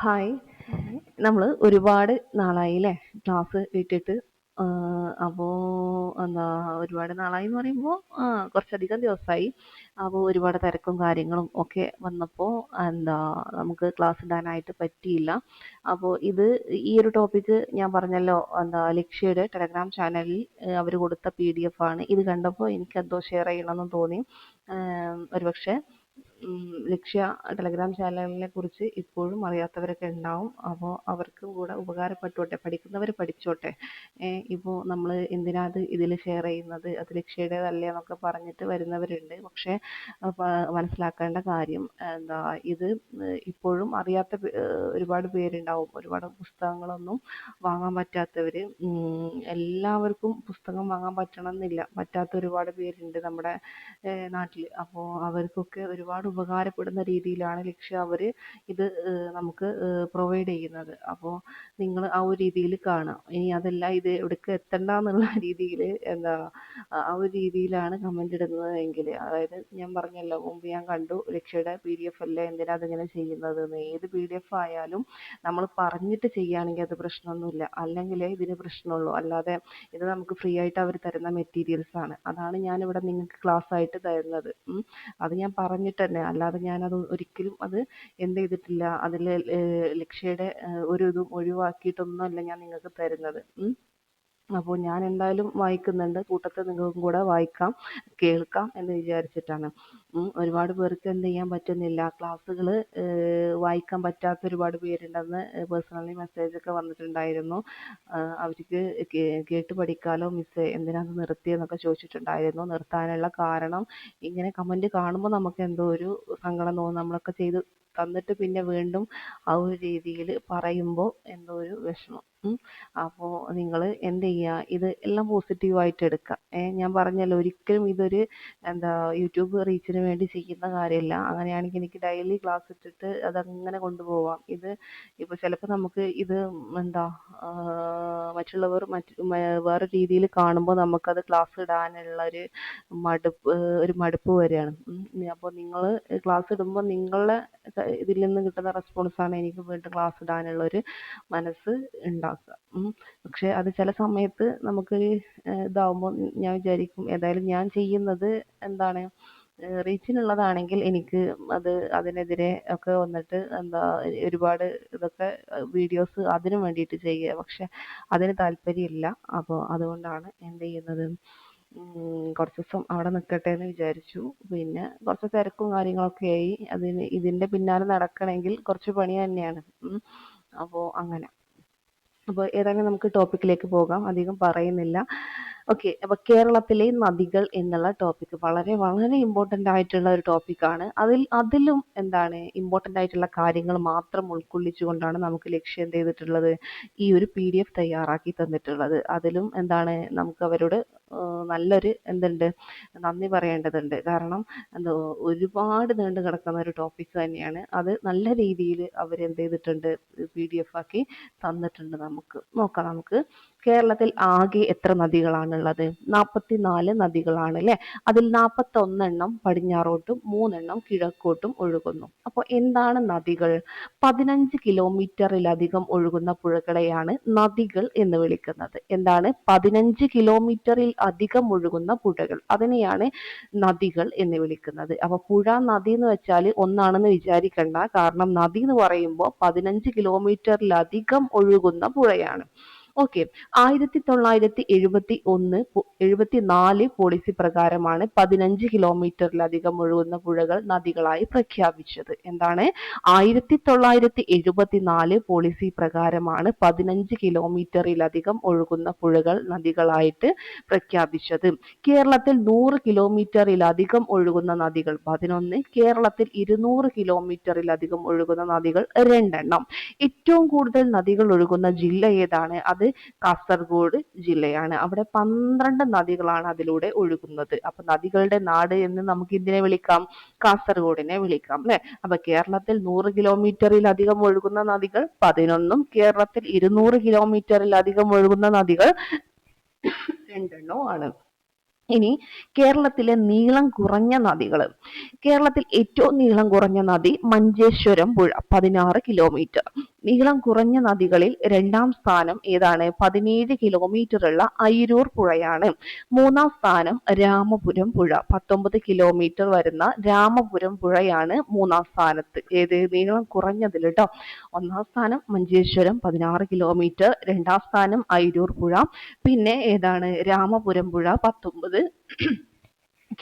Hi നമ്മൾ ഒരുപാട് നാളായി അല്ലേ ക്ലാസ് വിട്ടിട്ട് അപ്പോൾ എന്താ ഒരുപാട് നാളായി എന്ന് പറയുമ്പോൾ കുറച്ചധികം ദിവസമായി അപ്പോൾ ഒരുപാട് തിരക്കും കാര്യങ്ങളും ഒക്കെ വന്നപ്പോൾ എന്താ നമുക്ക് ക്ലാസ് ഇടാനായിട്ട് പറ്റിയില്ല. അപ്പോൾ ഇത് ഈ ഒരു ടോപ്പിക്ക് ഞാൻ പറഞ്ഞല്ലോ എന്താ ലക്ഷ്യയുടെ ടെലഗ്രാം ചാനലിൽ അവർ കൊടുത്ത പി ഡി എഫ് ആണ്. ഇത് കണ്ടപ്പോൾ എനിക്ക് എന്തോ ഷെയർ ചെയ്യണമെന്ന് തോന്നി. ഒരുപക്ഷെ ലക്ഷ്യ ടെലഗ്രാം ചാനലിനെ കുറിച്ച് ഇപ്പോഴും അറിയാത്തവരൊക്കെ ഉണ്ടാവും. അപ്പോൾ അവർക്കും കൂടെ ഉപകാരപ്പെട്ടോട്ടെ പഠിക്കുന്നവർ പഠിച്ചോട്ടെ. ഇപ്പോൾ നമ്മൾ എന്തിനാ അത് ഇതിൽ ഷെയർ ചെയ്യുന്നത്? അത് ലക്ഷ്യയുടേതല്ലേ എന്നൊക്കെ പറഞ്ഞിട്ട് വരുന്നവരുണ്ട്. പക്ഷേ മനസ്സിലാക്കേണ്ട കാര്യം എന്താ ഇത് ഇപ്പോഴും അറിയാത്ത ഒരുപാട് പേരുണ്ടാവും. ഒരുപാട് പുസ്തകങ്ങളൊന്നും വാങ്ങാൻ പറ്റാത്തവർ എല്ലാവർക്കും പുസ്തകം വാങ്ങാൻ പറ്റണമെന്നില്ല. പറ്റാത്ത ഒരുപാട് പേരുണ്ട് നമ്മുടെ നാട്ടിൽ അപ്പോൾ അവർക്കൊക്കെ ഒരുപാട് ഉപകാരപ്പെടുന്ന രീതിയിലാണ് ലക്ഷ്യ അവർ ഇത് നമുക്ക് പ്രൊവൈഡ് ചെയ്യുന്നത്. അപ്പോൾ നിങ്ങൾ ആ ഒരു രീതിയിൽ കാണാം ഇനി അതല്ല ഇത് എവിടേക്ക് എത്തണ്ട എന്നുള്ള രീതിയിൽ എന്താ ആ ഒരു രീതിയിലാണ് കമന്റ് ഇടുന്നത് എങ്കിൽ അതായത് ഞാൻ പറഞ്ഞല്ലോ മുമ്പ് ഞാൻ കണ്ടു ലക്ഷ്യയുടെ പി ഡി എഫ് അല്ലേ എന്തിനാ അതിങ്ങനെ ചെയ്യുന്നത്? ഏത് പി ഡി എഫ് ആയാലും നമ്മൾ പറഞ്ഞിട്ട് ചെയ്യുകയാണെങ്കിൽ അത് പ്രശ്നമൊന്നുമില്ല. അല്ലെങ്കിൽ ഇതിന് പ്രശ്നമുള്ളൂ. അല്ലാതെ ഇത് നമുക്ക് ഫ്രീ ആയിട്ട് അവർ തരുന്ന മെറ്റീരിയൽസ് ആണ്. അതാണ് ഞാൻ ഇവിടെ നിങ്ങൾക്ക് ക്ലാസ് ആയിട്ട് തരുന്നത്. അത് ഞാൻ പറഞ്ഞിട്ട് തന്നെ അല്ലാതെ ഞാനത് ഒരിക്കലും അത് എന്ത് ചെയ്തിട്ടില്ല. അതിൽ ലക്ഷ്യയുടെ ഒരു ഇതും ഒഴിവാക്കിയിട്ടൊന്നും അല്ല ഞാൻ നിങ്ങൾക്ക് തരുന്നത്. അപ്പോൾ ഞാൻ എന്തായാലും വായിക്കുന്നുണ്ട്. കൂട്ടത്തിൽ നിങ്ങൾക്കും കൂടെ വായിക്കാം കേൾക്കാം എന്ന് വിചാരിച്ചിട്ടാണ്. ഒരുപാട് പേർക്ക് എന്ത് ചെയ്യാൻ പറ്റുന്നില്ല. ക്ലാസ്സുകൾ വായിക്കാൻ പറ്റാത്ത ഒരുപാട് പേരുണ്ടെന്ന് പേഴ്സണലി മെസ്സേജ് ഒക്കെ വന്നിട്ടുണ്ടായിരുന്നു. അവർക്ക് കേട്ട് പഠിക്കാലോ മിസ് എന്തിനാണ് നിർത്തിയെന്നൊക്കെ ചോദിച്ചിട്ടുണ്ടായിരുന്നു. നിർത്താനുള്ള കാരണം ഇങ്ങനെ കമന്റ് കാണുമ്പോൾ നമുക്ക് എന്തോ ഒരു സങ്കടം തോന്നും. നമ്മളൊക്കെ ചെയ്ത് തന്നിട്ട് പിന്നെ വീണ്ടും ആ ഒരു രീതിയിൽ പറയുമ്പോൾ എന്തോ ഒരു വിഷമം. അപ്പോൾ നിങ്ങൾ എന്ത് ചെയ്യുക ഇത് എല്ലാം പോസിറ്റീവായിട്ട് എടുക്കുക ഏഹ് ഞാൻ പറഞ്ഞല്ലോ ഒരിക്കലും ഇതൊരു എന്താ യൂട്യൂബ് റീച്ചിന് വേണ്ടി ചെയ്യുന്ന കാര്യമല്ല അങ്ങനെയാണെങ്കിൽ എനിക്ക് ഡെയിലി ക്ലാസ് ഇട്ടിട്ട് അതങ്ങനെ കൊണ്ടുപോവാം. ഇത് ഇപ്പോൾ ചിലപ്പോൾ നമുക്ക് ഇത് എന്താ മറ്റുള്ളവർ മറ്റ് വേറെ രീതിയിൽ കാണുമ്പോൾ നമുക്കത് ക്ലാസ് ഇടാനുള്ള ഒരു മടുപ്പ് ഒരു മടുപ്പ് വരികയാണ്. അപ്പോൾ നിങ്ങൾ ക്ലാസ് ഇടുമ്പോൾ നിങ്ങളുടെ ഇതിൽ നിന്ന് കിട്ടുന്ന റെസ്പോൺസാണ് എനിക്ക് വീണ്ടും ക്ലാസ് ഇടാനുള്ള ഒരു മനസ്സ് ഉണ്ടാക്കുക. പക്ഷെ അത് ചില സമയത്ത് നമുക്ക് ഇതാവുമ്പോൾ ഞാൻ വിചാരിക്കും ഏതായാലും ഞാൻ ചെയ്യുന്നത് എന്താണ്? റീച്ചിനുള്ളതാണെങ്കിൽ എനിക്ക് അത് അതിനെതിരെ ഒക്കെ വന്നിട്ട് എന്താ ഒരുപാട് ഇതൊക്കെ വീഡിയോസ് അതിനു വേണ്ടിയിട്ട് ചെയ്യുക. പക്ഷെ അതിന് താല്പര്യമില്ല. അപ്പോൾ അതുകൊണ്ടാണ് എന്ത് ചെയ്യുന്നത്? കുറച്ച് ദിവസം അവിടെ നിൽക്കട്ടെ എന്ന് വിചാരിച്ചു. പിന്നെ കുറച്ച് തിരക്കും കാര്യങ്ങളൊക്കെ ആയി. അതിന് ഇതിന്റെ പിന്നാലെ നടക്കണമെങ്കിൽ കുറച്ച് പണി തന്നെയാണ്. അപ്പോൾ അങ്ങനെ. അപ്പോൾ ഏതായാലും നമുക്ക് ടോപ്പിക്കിലേക്ക് പോകാം. അധികം പറയുന്നില്ല. ഓക്കെ അപ്പൊ കേരളത്തിലെ നദികൾ എന്നുള്ള ടോപ്പിക് വളരെ വളരെ ഇമ്പോർട്ടന്റ് ആയിട്ടുള്ള ഒരു ടോപ്പിക്കാണ് അതിൽ അതിലും എന്താണ് ഇമ്പോർട്ടന്റ് ആയിട്ടുള്ള കാര്യങ്ങൾ മാത്രം ഉൾക്കൊള്ളിച്ചുകൊണ്ടാണ് നമുക്ക് ലക്ഷ്യം ചെയ്തിട്ടുള്ളത്? ഈ ഒരു പി ഡി എഫ് തയ്യാറാക്കി തന്നിട്ടുള്ളത്. അതിലും എന്താണ് നമുക്ക് അവരോട് നല്ലൊരു എന്തുണ്ട് നന്ദി പറയേണ്ടതുണ്ട്. കാരണം എന്തോ ഒരുപാട് നീണ്ടു കിടക്കുന്ന ഒരു ടോപ്പിക് തന്നെയാണ്. അത് നല്ല രീതിയിൽ അവർ എന്ത് ചെയ്തിട്ടുണ്ട് പി ഡി എഫ് ആക്കി തന്നിട്ടുണ്ട് നമുക്ക്. നോക്കാം നമുക്ക്. കേരളത്തിൽ ആകെ എത്ര നദികളാണുള്ളത്? നാൽപ്പത്തിനാല് നദികളാണ് അല്ലെ അതിൽ നാൽപ്പത്തൊന്നെണ്ണം പടിഞ്ഞാറോട്ടും മൂന്നെണ്ണം കിഴക്കോട്ടും ഒഴുകുന്നു. അപ്പോൾ എന്താണ് നദികൾ? പതിനഞ്ച് കിലോമീറ്ററിലധികം ഒഴുകുന്ന പുഴകളെയാണ് നദികൾ എന്ന് വിളിക്കുന്നത്. എന്താണ്? പതിനഞ്ച് കിലോമീറ്ററിൽ അധികം ഒഴുകുന്ന പുഴകൾ. അതിനെയാണ് നദികൾ എന്ന് വിളിക്കുന്നത്. അപ്പൊ പുഴ നദി എന്ന് വെച്ചാൽ ഒന്നാണെന്ന് വിചാരിക്കണ്ട. കാരണം നദി എന്ന് പറയുമ്പോൾ പതിനഞ്ച് കിലോമീറ്ററിലധികം ഒഴുകുന്ന പുഴയാണ്. ഓക്കെ ആയിരത്തി തൊള്ളായിരത്തി എഴുപത്തി ഒന്ന് എഴുപത്തി നാല് പോളിസി പ്രകാരമാണ് പതിനഞ്ച് കിലോമീറ്ററിലധികം ഒഴുകുന്ന പുഴകൾ നദികളായി പ്രഖ്യാപിച്ചത്. എന്താണ്? ആയിരത്തി തൊള്ളായിരത്തി എഴുപത്തി നാല് പോളിസി പ്രകാരമാണ് പതിനഞ്ച് കിലോമീറ്ററിലധികം ഒഴുകുന്ന പുഴകൾ നദികളായിട്ട് പ്രഖ്യാപിച്ചത്. കേരളത്തിൽ നൂറ് കിലോമീറ്ററിലധികം ഒഴുകുന്ന നദികൾ പതിനൊന്ന് കേരളത്തിൽ ഇരുന്നൂറ് കിലോമീറ്ററിലധികം ഒഴുകുന്ന നദികൾ രണ്ടെണ്ണം. ഏറ്റവും കൂടുതൽ നദികൾ ഒഴുകുന്ന ജില്ല ഏതാണ്? അത് കാസർഗോഡ് ജില്ലയാണ്. അവിടെ പന്ത്രണ്ട് നദികളാണ് അതിലൂടെ ഒഴുകുന്നത്. അപ്പൊ നദികളുടെ നാട് എന്ന് നമുക്ക് ഇതിനെ വിളിക്കാം? കാസർഗോഡിനെ വിളിക്കാം അല്ലെ? അപ്പൊ കേരളത്തിൽ നൂറ് കിലോമീറ്ററിലധികം ഒഴുകുന്ന നദികൾ പതിനൊന്നും കേരളത്തിൽ ഇരുന്നൂറ് കിലോമീറ്ററിലധികം ഒഴുകുന്ന നദികൾ രണ്ടെണ്ണോ ആണ്. ഇനി കേരളത്തിലെ നീളം കുറഞ്ഞ നദികൾ കേരളത്തിൽ ഏറ്റവും നീളം കുറഞ്ഞ നദി മഞ്ചേശ്വരം പുഴ പതിനാറ് കിലോമീറ്റർ നീളം കുറഞ്ഞ നദികളിൽ രണ്ടാം സ്ഥാനം ഏതാണ്? പതിനേഴ് കിലോമീറ്റർ ഉള്ള അയിരൂർ പുഴയാണ്. മൂന്നാം സ്ഥാനം രാമപുരം പുഴ. പത്തൊമ്പത് കിലോമീറ്റർ വരുന്ന രാമപുരം പുഴയാണ് മൂന്നാം സ്ഥാനത്ത്. ഏത്? നീളം കുറഞ്ഞതിൽ കേട്ടോ ഒന്നാം സ്ഥാനം മഞ്ചേശ്വരം പതിനാറ് കിലോമീറ്റർ രണ്ടാം സ്ഥാനം അയിരൂർ പുഴ. പിന്നെ ഏതാണ്? രാമപുരം പുഴ പത്തൊമ്പത്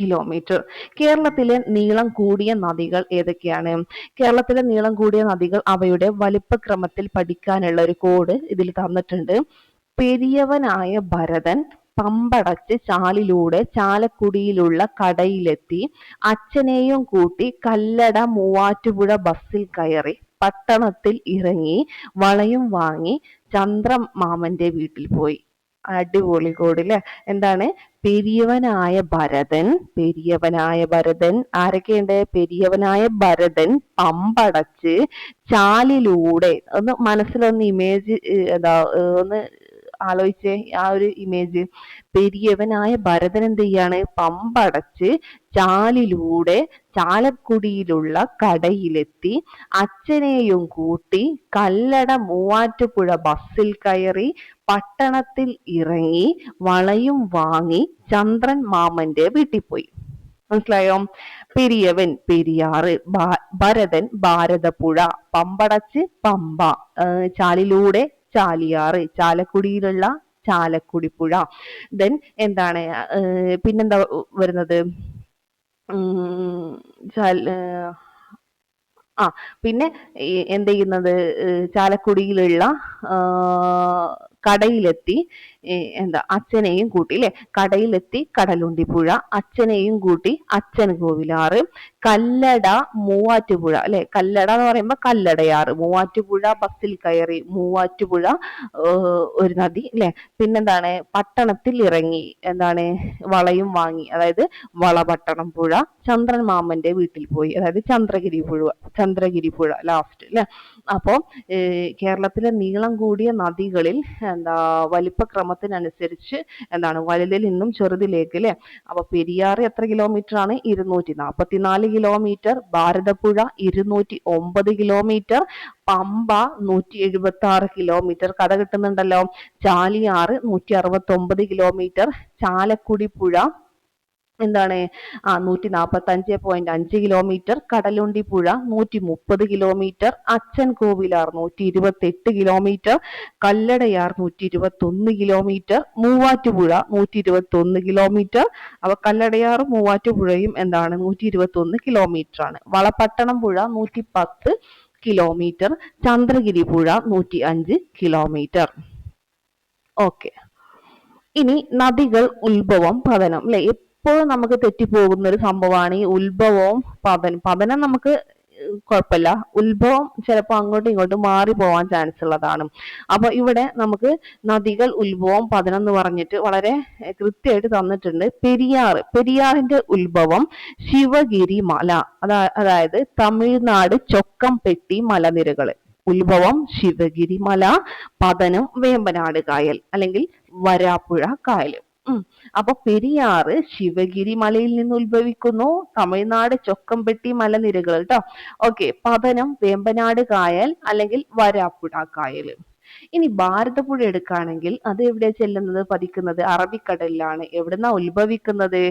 കിലോമീറ്റർ കേരളത്തിലെ നീളം കൂടിയ നദികൾ ഏതൊക്കെയാണ്? കേരളത്തിലെ നീളം കൂടിയ നദികൾ അവയുടെ വലിപ്പക്രമത്തിൽ പഠിക്കാനുള്ള ഒരു കോഡ് ഇതിൽ തന്നിട്ടുണ്ട്. പെരിയവനായ ഭരതൻ പമ്പടച്ച് ചാലിലൂടെ ചാലക്കുടിയിലുള്ള കടയിലെത്തി അച്ഛനെയും കൂട്ടി കല്ലട മൂവാറ്റുപുഴ ബസ്സിൽ കയറി പട്ടണത്തിൽ ഇറങ്ങി വളയും വാങ്ങി ചന്ദ്രമാമന്റെ വീട്ടിൽ പോയി. അടിപൊളി കോഡ് അല്ലെ എന്താണ്? പെരിയവനായ ഭരതൻ പെരിയവനായ ഭരതൻ ആരൊക്കെയുണ്ട്? പെരിയവനായ ഭരതൻ പമ്പടച്ച് ചാലിലൂടെ ഒന്ന് മനസ്സിലൊന്ന് ഇമേജ് എന്താ ഒന്ന് ആലോചിച്ചേ ആ ഒരു ഇമേജ് പെരിയവനായ ഭരതൻ എന്ത് ചെയ്യാണ്? പമ്പടച്ച് ചാലിലൂടെ ചാലക്കുടിയിലുള്ള കടയിലെത്തി അച്ഛനെയും കൂട്ടി കല്ലട മൂവാറ്റുപുഴ ബസ്സിൽ കയറി പട്ടണത്തിൽ ഇറങ്ങി വളയും വാങ്ങി ചന്ദ്രൻ മാമന്റെ വീട്ടിൽ പോയി. മനസ്സിലായോ? പെരിയവൻ പെരിയാറ് ഭരതൻ ഭാരതപ്പുഴ പമ്പടച്ച് പമ്പ ചാലിലൂടെ ചാലിയാറ് ചാലക്കുടിയിലുള്ള ചാലക്കുടിപ്പുഴ. ദെൻ എന്താണ് പിന്നെന്താ വരുന്നത്? ആ പിന്നെ എന്ത് ചെയ്യുന്നത്? ചാലക്കുടിയിലുള്ള കടയിലെത്തി എന്താ അച്ഛനെയും കൂട്ടി അല്ലെ കടയിലെത്തി കടലുണ്ടിപ്പുഴ അച്ഛനെയും കൂട്ടി അച്ഛൻ കോവിലാറ് കല്ലട മൂവാറ്റുപുഴ അല്ലെ കല്ലട എന്ന് പറയുമ്പോ കല്ലടയാറ് മൂവാറ്റുപുഴ ബസ്സിൽ കയറി മൂവാറ്റുപുഴ ഒരു നദി അല്ലെ പിന്നെന്താണ് പട്ടണത്തിൽ ഇറങ്ങി എന്താണ് വളയും വാങ്ങി അതായത് വളപട്ടണം പുഴ ചന്ദ്രൻ മാമന്റെ വീട്ടിൽ പോയി അതായത് ചന്ദ്രഗിരി പുഴ ചന്ദ്രഗിരി പുഴ ലാസ്റ്റ് അല്ലെ അപ്പോ കേരളത്തിലെ നീളം കൂടിയ നദികളിൽ എന്താ വലിപ്പക്രമത്തിനനുസരിച്ച് എന്താണ് വലുതിൽ നിന്നും ചെറുതിലേക്ക് അല്ലെ അപ്പൊ പെരിയാർ എത്ര കിലോമീറ്റർ ആണ് ഇരുന്നൂറ്റി നാൽപ്പത്തിനാല് കിലോമീറ്റർ ഭാരതപ്പുഴ ഇരുന്നൂറ്റി ഒമ്പത് കിലോമീറ്റർ പമ്പ നൂറ്റി എഴുപത്തി ആറ് കിലോമീറ്റർ. കഥ കിട്ടുന്നുണ്ടല്ലോ. ചാലിയാറ് നൂറ്റി അറുപത്തി ഒമ്പത് കിലോമീറ്റർ. ചാലക്കുടി പുഴ എന്താണ്? ആ നൂറ്റി നാൽപ്പത്തി അഞ്ച് പോയിന്റ് അഞ്ച് കിലോമീറ്റർ കടലുണ്ടി പുഴ നൂറ്റി മുപ്പത് കിലോമീറ്റർ അച്ഛൻ കോവിലാർ നൂറ്റി ഇരുപത്തി എട്ട് കിലോമീറ്റർ കല്ലടയാർ നൂറ്റി ഇരുപത്തി ഒന്ന് കിലോമീറ്റർ മൂവാറ്റുപുഴ നൂറ്റി ഇരുപത്തി ഒന്ന് കിലോമീറ്റർ അവ കല്ലടയാറും മൂവാറ്റുപുഴയും എന്താണ്? നൂറ്റി ഇരുപത്തി ഒന്ന് കിലോമീറ്റർ ആണ്. വളപട്ടണം പുഴ നൂറ്റി പത്ത് കിലോമീറ്റർ ചന്ദ്രഗിരി പുഴ നൂറ്റി അഞ്ച് കിലോമീറ്റർ ഓക്കെ ഇനി നദികൾ ഉത്ഭവം പതനം അല്ലെ എപ്പോഴും നമുക്ക് തെറ്റിപ്പോകുന്ന ഒരു സംഭവമാണ് ഈ ഉത്ഭവവും പതനം പതനം നമുക്ക് കുഴപ്പമില്ല. ഉത്ഭവം ചിലപ്പോൾ അങ്ങോട്ടും ഇങ്ങോട്ടും മാറി പോവാൻ ചാൻസ് ഉള്ളതാണ്. അപ്പൊ ഇവിടെ നമുക്ക് നദികൾ ഉത്ഭവം പതനം എന്ന് പറഞ്ഞിട്ട് വളരെ കൃത്യമായിട്ട് തന്നിട്ടുണ്ട്. പെരിയാർ പെരിയാറിന്റെ ഉത്ഭവം ശിവഗിരി മല അതാ അതായത് തമിഴ്നാട് ചൊക്കംപെട്ടി മലനിരകൾ ഉത്ഭവം ശിവഗിരി മല പതനം വേമ്പനാട് കായൽ അല്ലെങ്കിൽ വരാപ്പുഴ കായൽ അപ്പൊ പെരിയാറ് ശിവഗിരി മലയിൽ നിന്ന് ഉത്ഭവിക്കുന്നു. തമിഴ്നാട് ചൊക്കംപെട്ടി മലനിരകൾ കേട്ടോ ഓക്കെ പതനം വേമ്പനാട് കായൽ അല്ലെങ്കിൽ വരാപ്പുഴ കായൽ. ഇനി ഭാരതപ്പുഴ എടുക്കുകയാണെങ്കിൽ അത് എവിടെ ചെല്ലുന്നത്? പതിക്കുന്നത് അറബിക്കടലിലാണ്. എവിടുന്ന ഉത്ഭവിക്കുന്നത്?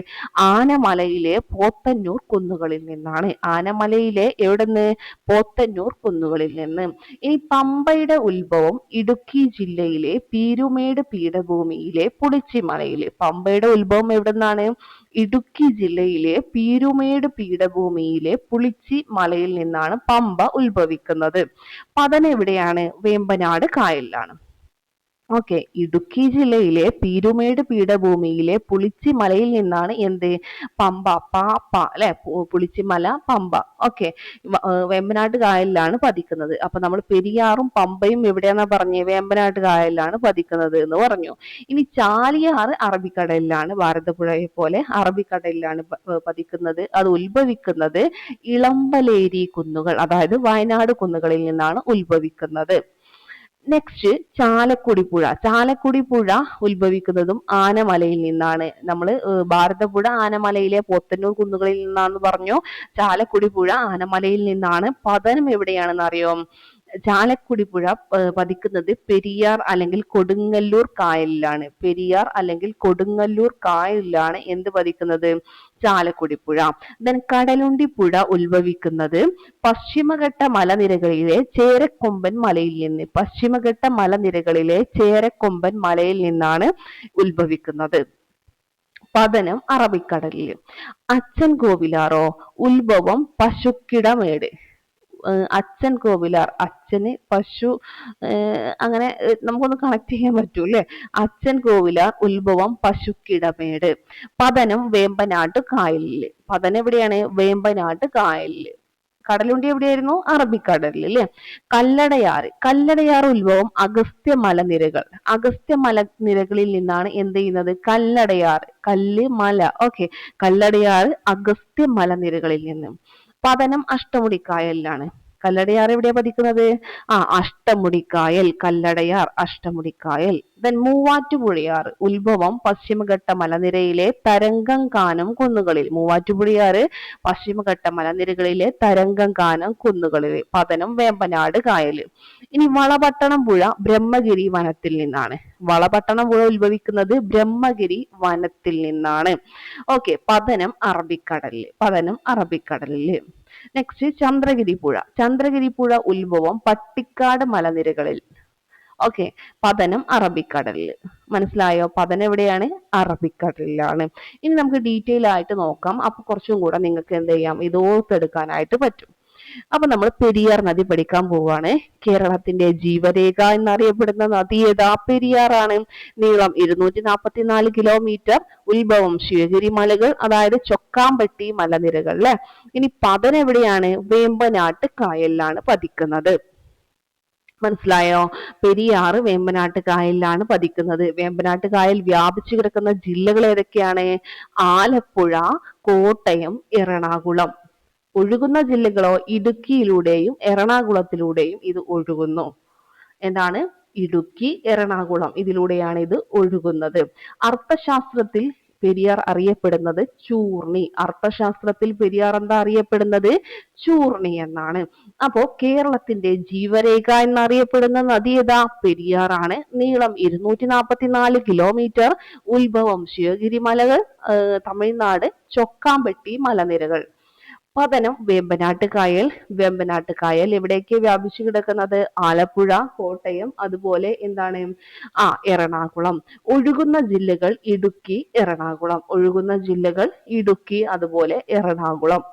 ആനമലയിലെ പോത്തന്നൂർ കുന്നുകളിൽ നിന്നാണ്. ആനമലയിലെ എവിടുന്ന്? പോത്തന്നൂർ കുന്നുകളിൽ നിന്ന്. ഇനി പമ്പയുടെ ഉത്ഭവം ഇടുക്കി ജില്ലയിലെ പീരുമേട് പീഠഭൂമിയിലെ പുളിച്ചിമലയിൽ പമ്പയുടെ ഉത്ഭവം എവിടുന്നാണ്? ഇടുക്കി ജില്ലയിലെ പീരുമേട് പീഠഭൂമിയിലെ പുളിച്ചി മലയിൽ നിന്നാണ് പമ്പ ഉത്ഭവിക്കുന്നത്. പതന എവിടെയാണ് വേമ്പനാട് കായലിലാണ്. ഓക്കെ. ഇടുക്കി ജില്ലയിലെ പീരുമേട് പീഠഭൂമിയിലെ പുളിച്ചി മലയിൽ നിന്നാണ് എന്ത്? പമ്പ. പാപ്പ അല്ലെ? പുളിച്ചിമല പമ്പ. ഓക്കെ. വേമ്പനാട്ട് കായലിലാണ് പതിക്കുന്നത്. അപ്പൊ നമ്മൾ പെരിയാറും പമ്പയും എവിടെയാന്നാ പറഞ്ഞേ? വേമ്പനാട്ട് കായലിലാണ് പതിക്കുന്നത് എന്ന് പറഞ്ഞു. ഇനി ചാലിയാർ അറബിക്കടലിലാണ് ഭാരതപ്പുഴയെ പോലെ അറബിക്കടലിലാണ് പതിക്കുന്നത്. അത് ഉത്ഭവിക്കുന്നത് ഇളമ്പലേരി കുന്നുകൾ അതായത് വയനാട് കുന്നുകളിൽ നിന്നാണ് ഉത്ഭവിക്കുന്നത്. നെക്സ്റ്റ് ചാലക്കുടി പുഴ ചാലക്കുടി പുഴ ഉത്ഭവിക്കുന്നതും ആനമലയിൽ നിന്നാണ്. നമ്മൾ ഭാരതപ്പുഴ ആനമലയിലെ പോത്തന്നൂർ കുന്നുകളിൽ നിന്നാണെന്ന് പറഞ്ഞു. ചാലക്കുടി പുഴ ആനമലയിൽ നിന്നാണ്. പതനം എവിടെയാണെന്ന് അറിയോ? ചാലക്കുടി പുഴ പതിക്കുന്നത് പെരിയാർ അല്ലെങ്കിൽ കൊടുങ്ങല്ലൂർ കായലിലാണ്. പെരിയാർ അല്ലെങ്കിൽ കൊടുങ്ങല്ലൂർ കായലിലാണ് എന്ത് പതിക്കുന്നത്? ചാലക്കുടി പുഴ ദെൻ കടലുണ്ടി പുഴ ഉത്ഭവിക്കുന്നത് പശ്ചിമഘട്ട മലനിരകളിലെ ചേരക്കൊമ്പൻ മലയിൽ നിന്ന് പശ്ചിമഘട്ട മലനിരകളിലെ ചേരക്കൊമ്പൻ മലയിൽ നിന്നാണ് ഉത്ഭവിക്കുന്നത്. പതനം അറബിക്കടലിൽ അച്ഛൻ കോവിലാറോ ഉത്ഭവം പശുക്കിടമേട്. അച്ഛൻ കോവിലാർ അച്ഛന് പശു അങ്ങനെ നമുക്കൊന്ന് കണക്ട് ചെയ്യാൻ പറ്റൂ അല്ലെ? അച്ഛൻ കോവിലാർ ഉത്ഭവം പശുക്കിടമേട്. പതനം വേമ്പനാട്ട് കായലിൽ. പതനം എവിടെയാണ്? വേമ്പനാട്ട് കായലിൽ. കടലുണ്ടി എവിടെയായിരുന്നു? അറബിക്കടലിൽ അല്ലെ? കല്ലടയാർ കല്ലടയാർ ഉത്ഭവം അഗസ്ത്യ മലനിരകൾ. അഗസ്ത്യ മലനിരകളിൽ നിന്നാണ് എന്ത് ചെയ്യുന്നത്? കല്ലടയാറ് കല്ല് മല. ഓക്കെ കല്ലടയാർ അഗസ്ത്യ മലനിരകളിൽ നിന്ന്. പതനം അഷ്ടമുടിക്കായലിലാണ്. കല്ലടയാർ എവിടെയാ പതിക്കുന്നത്? ആ അഷ്ടമുടിക്കായൽ കല്ലടയാർ അഷ്ടമുടിക്കായൽ. ദെൻ മൂവാറ്റുപുഴയാർ ഉത്ഭവം പശ്ചിമഘട്ട മലനിരയിലെ തരംഗം കാനം കുന്നുകളിൽ. മൂവാറ്റുപുഴയാർ പശ്ചിമഘട്ട മലനിരകളിലെ തരംഗം കാനം കുന്നുകളിൽ. പതനം വേമ്പനാട് കായൽ. ഇനി വളപട്ടണം പുഴ ബ്രഹ്മഗിരി വനത്തിൽ നിന്നാണ്. വളപട്ടണം പുഴ ഉത്ഭവിക്കുന്നത് ബ്രഹ്മഗിരി വനത്തിൽ നിന്നാണ്. ഓക്കെ പതനം അറബിക്കടലിൽ. പതനം അറബിക്കടലിൽ. നെക്സ്റ്റ് ചന്ദ്രഗിരി പുഴ ചന്ദ്രഗിരി പുഴ ഉത്ഭവം പട്ടിക്കാട് മലനിരകളിൽ. ഓക്കെ പതനം അറബിക്കടലിൽ. മനസ്സിലായോ? പതനം എവിടെയാണ്? അറബിക്കടലിലാണ്. ഇനി നമുക്ക് ഡീറ്റെയിൽ ആയിട്ട് നോക്കാം. അപ്പൊ കുറച്ചും കൂടെ നിങ്ങൾക്ക് എന്ത് ചെയ്യാം? ഇത് ഓർത്തെടുക്കാനായിട്ട് പറ്റും. അപ്പൊ നമ്മൾ പെരിയാർ നദി പഠിക്കാൻ പോവാണ്. കേരളത്തിന്റെ ജീവരേഖ എന്നറിയപ്പെടുന്ന നദി ഏതാ? പെരിയാറാണ്. നീളം ഇരുന്നൂറ്റി നാൽപ്പത്തിനാല് കിലോമീറ്റർ ഉത്ഭവം ശിവഗിരി മലകൾ അതായത് ചൊക്കാമ്പട്ടി മലനിരകൾ അല്ലെ? ഇനി പതനെവിടെയാണ് വേമ്പനാട്ട് കായലിലാണ് പതിക്കുന്നത്. മനസ്സിലായോ? പെരിയാറ് വേമ്പനാട്ട് കായലിലാണ് പതിക്കുന്നത്. വേമ്പനാട്ട് കായൽ വ്യാപിച്ചു കിടക്കുന്ന ജില്ലകൾ ഏതൊക്കെയാണ്? ആലപ്പുഴ കോട്ടയം എറണാകുളം. ഒഴുകുന്ന ജില്ലകളോ ഇടുക്കിയിലൂടെയും എറണാകുളത്തിലൂടെയും ഇത് ഒഴുകുന്നു. എന്താണ്? ഇടുക്കി എറണാകുളം ഇതിലൂടെയാണ് ഇത് ഒഴുകുന്നത്. അർത്ഥശാസ്ത്രത്തിൽ പെരിയാർ അറിയപ്പെടുന്നത് ചൂർണി. അർത്ഥശാസ്ത്രത്തിൽ പെരിയാർ എന്താ അറിയപ്പെടുന്നത്? ചൂർണി എന്നാണ്. അപ്പോ കേരളത്തിന്റെ ജീവരേഖ എന്നറിയപ്പെടുന്ന നദി ഏതാ? പെരിയാറാണ്. നീളം ഇരുന്നൂറ്റി നാൽപ്പത്തിനാല് കിലോമീറ്റർ. ഉത്ഭവം ശിവഗിരി മലകൾ തമിഴ്നാട് ചൊക്കാമ്പെട്ടി മലനിരകൾ. പതനം വേമ്പനാട്ട് കായൽ വേമ്പനാട്ട് കായൽ എവിടേക്ക് വ്യാപിച്ചു കിടക്കുന്നത്? ആലപ്പുഴ കോട്ടയം അതുപോലെ എന്താണ്? ആ എറണാകുളം. ഒഴുകുന്ന ജില്ലകൾ ഇടുക്കി എറണാകുളം. ഒഴുകുന്ന ജില്ലകൾ ഇടുക്കി അതുപോലെ എറണാകുളം.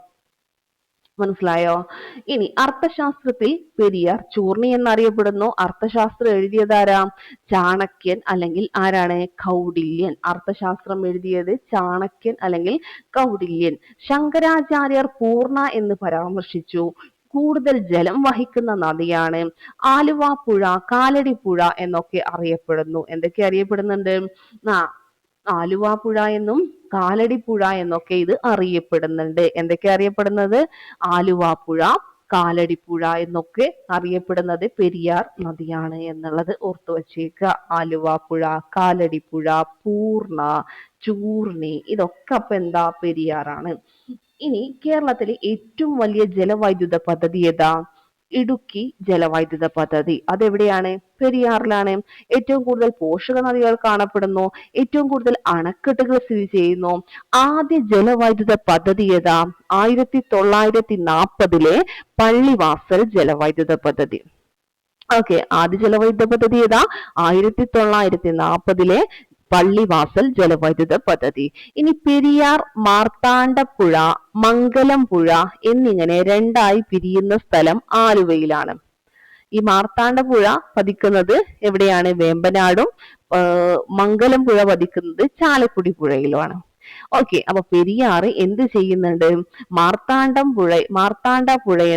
മനസ്സിലായോ? ഇനി അർത്ഥശാസ്ത്രത്തിൽ പെരിയാർ ചൂർണി എന്നറിയപ്പെടുന്നു. അർത്ഥശാസ്ത്രം എഴുതിയതാരാ ചാണക്യൻ അല്ലെങ്കിൽ ആരാണ്? കൗടില്യൻ. അർത്ഥശാസ്ത്രം എഴുതിയത് ചാണക്യൻ അല്ലെങ്കിൽ കൗടില്യൻ. ശങ്കരാചാര്യർ പൂർണ എന്ന് പരാമർശിച്ചു. കൂടുതൽ ജലം വഹിക്കുന്ന നദിയാണ്. ആലുവ പുഴ കാലടി പുഴ എന്നൊക്കെ അറിയപ്പെടുന്നു. എന്തൊക്കെ അറിയപ്പെടുന്നുണ്ട്? ആ ആലുവ പുഴ എന്നും കാലടി പുഴ എന്നൊക്കെ ഇത് അറിയപ്പെടുന്നുണ്ട്. എന്തൊക്കെ അറിയപ്പെടുന്നത്? ആലുവ പുഴ കാലടി പുഴ എന്നൊക്കെ അറിയപ്പെടുന്നത് പെരിയാർ നദിയാണ് എന്നുള്ളത് ഓർത്തു വച്ചേക്കുക. ആലുവ പുഴ കാലടി പുഴ പൂർണ ചൂർണി ഇതൊക്കെ അപ്പൊ എന്താ പെരിയാറാണ്. ഇനി കേരളത്തിലെ ഏറ്റവും വലിയ ജലവൈദ്യുത പദ്ധതി ഏതാ? ഇടുക്കി ജലവൈദ്യുത പദ്ധതി. അതെവിടെയാണ്? പെരിയാറിലാണ്. ഏറ്റവും കൂടുതൽ പോഷക നദികൾ കാണപ്പെടുന്നു. ഏറ്റവും കൂടുതൽ അണക്കെട്ടുകൾ സ്ഥിതി ചെയ്യുന്നു. ആദ്യ ജലവൈദ്യുത പദ്ധതി ഏതാ? ആയിരത്തി തൊള്ളായിരത്തി നാൽപ്പതിലെ പള്ളിവാസൽ ജലവൈദ്യുത പദ്ധതി. ഓക്കെ ആദ്യ ജലവൈദ്യുത പദ്ധതി ഏതാ? ആയിരത്തി തൊള്ളായിരത്തി നാൽപ്പതിലെ പള്ളിവാസൽ ജലവൈദ്യുത പദ്ധതി. ഇനി പെരിയാർ മാർത്താണ്ഡപ്പുഴ മംഗലം പുഴ എന്നിങ്ങനെ രണ്ടായി പിരിയുന്ന സ്ഥലം ആലുവയിലാണ്. ഈ മാർത്താണ്ഡപ്പുഴ പതിക്കുന്നത് എവിടെയാണ്? വേമ്പനാടും മംഗലം പുഴ പതിക്കുന്നത് ചാലക്കുടി പുഴയിലുമാണ് ഓക്കെ അപ്പൊ പെരിയാറ് എന്ത് ചെയ്യുന്നുണ്ട്? മാർത്താണ്ഡം പുഴ മാർത്താണ്ഡ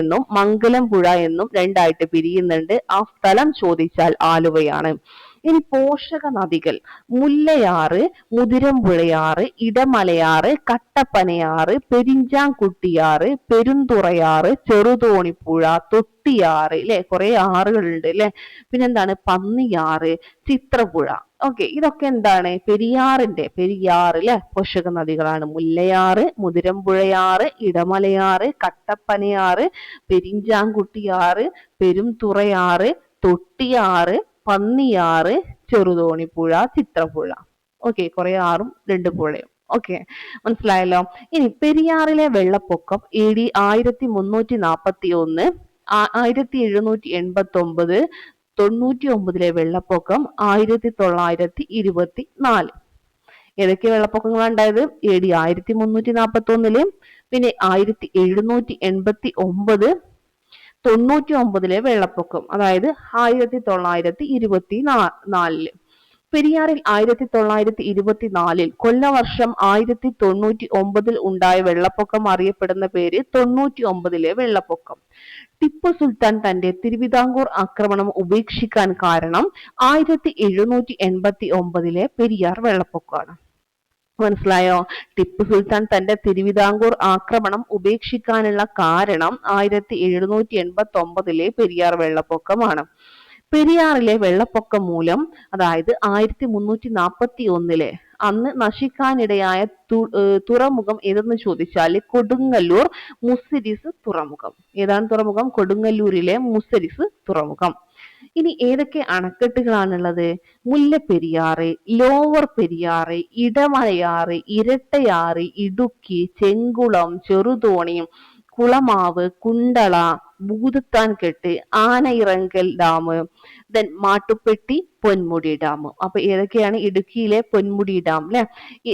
എന്നും മംഗലം പുഴ എന്നും രണ്ടായിട്ട് പിരിയുന്നുണ്ട്. ആ സ്ഥലം ചോദിച്ചാൽ ആലുവയാണ്. ഇനി പോഷക നദികൾ മുല്ലയാറ് മുതിരമ്പുഴയാറ് ഇടമലയാറ് കട്ടപ്പനയാറ് പെരിഞ്ചാംകുട്ടിയാറ് പെരുന്തുറയാറ് ചെറുതോണിപ്പുഴ തൊട്ടിയാറ് അല്ലെ കുറെ ആറുകളുണ്ട് അല്ലെ പിന്നെന്താണ്? പന്നിയാറ് ചിത്രപുഴ. ഓക്കെ ഇതൊക്കെ എന്താണ്? പെരിയാറിന്റെ പെരിയാറ് അല്ലെ പോഷക നദികളാണ് മുല്ലയാറ് മുതിരമ്പുഴയാറ് ഇടമലയാറ് കട്ടപ്പനയാറ് പെരിഞ്ചാംകുട്ടിയാറ് പെരുംതുറയാറ് തൊട്ടിയാറ് പന്നിയാറ് ചെറുതോണിപ്പുഴ ചിത്രപ്പുഴ. ഓക്കെ കുറെ ആറും രണ്ട് പുഴയും. ഓക്കെ മനസ്സിലായല്ലോ? ഇനി പെരിയാറിലെ വെള്ളപ്പൊക്കം എ ഡി ആയിരത്തി മുന്നൂറ്റി നാപ്പത്തി ഒന്ന് ആയിരത്തി എഴുന്നൂറ്റി എൺപത്തി ഒമ്പത് തൊണ്ണൂറ്റി ഒമ്പതിലെ വെള്ളപ്പൊക്കം ആയിരത്തി തൊള്ളായിരത്തി ഇരുപത്തി നാല് ഏതൊക്കെ വെള്ളപ്പൊക്കങ്ങളാണ് ഉണ്ടായത്? എ ഡി ആയിരത്തി മുന്നൂറ്റി നാപ്പത്തി ഒന്നിൽ പിന്നെ ആയിരത്തി എഴുന്നൂറ്റി എൺപത്തി ഒമ്പത് തൊണ്ണൂറ്റി ഒമ്പതിലെ വെള്ളപ്പൊക്കം അതായത് ആയിരത്തി തൊള്ളായിരത്തി ഇരുപത്തി നാലിൽ പെരിയാറിൽ ആയിരത്തി തൊള്ളായിരത്തി ഇരുപത്തിനാലിൽ കൊല്ലവർഷം ആയിരത്തി തൊണ്ണൂറ്റി ഒമ്പതിൽ ഉണ്ടായ വെള്ളപ്പൊക്കം അറിയപ്പെടുന്ന പേര് തൊണ്ണൂറ്റി ഒമ്പതിലെ വെള്ളപ്പൊക്കം. ടിപ്പു സുൽത്താൻ തന്റെ തിരുവിതാംകൂർ ആക്രമണം ഉപേക്ഷിക്കാൻ കാരണം ആയിരത്തി എഴുന്നൂറ്റി എൺപത്തി ഒമ്പതിലെ പെരിയാർ വെള്ളപ്പൊക്കമാണ്. മനസ്സിലായോ? ടിപ്പു സുൽത്താൻ തന്റെ തിരുവിതാംകൂർ ആക്രമണം ഉപേക്ഷിക്കാനുള്ള കാരണം ആയിരത്തി എഴുന്നൂറ്റി എൺപത്തി ഒമ്പതിലെ പെരിയാർ വെള്ളപ്പൊക്കമാണ്. പെരിയാറിലെ വെള്ളപ്പൊക്കം മൂലം അതായത് ആയിരത്തി മുന്നൂറ്റി നാപ്പത്തി ഒന്നിലെ അന്ന് നശിക്കാനിടയായ തുറമുഖം ഏതെന്ന് ചോദിച്ചാൽ കൊടുങ്ങല്ലൂർ മുസിരിസ് തുറമുഖം. ഏതാണ് തുറമുഖം? കൊടുങ്ങല്ലൂരിലെ മുസിരിസ് തുറമുഖം. ഇനി ഏതൊക്കെ അണക്കെട്ടുകളാണുള്ളത്? മുല്ലപ്പെരിയാറ് ലോവർ പെരിയാറ് ഇടമലയാറ് ഇരട്ടയാറ് ഇടുക്കി ചെങ്കുളം ചെറുതോണി കുളമാവ് കുണ്ടള കെട്ട് Anayirangal dam then Mattupetty Ponmudi dam. അപ്പൊ ഏതൊക്കെയാണ് ഇടുക്കിയിലെ പൊന്മുടി ഡാം അല്ലെ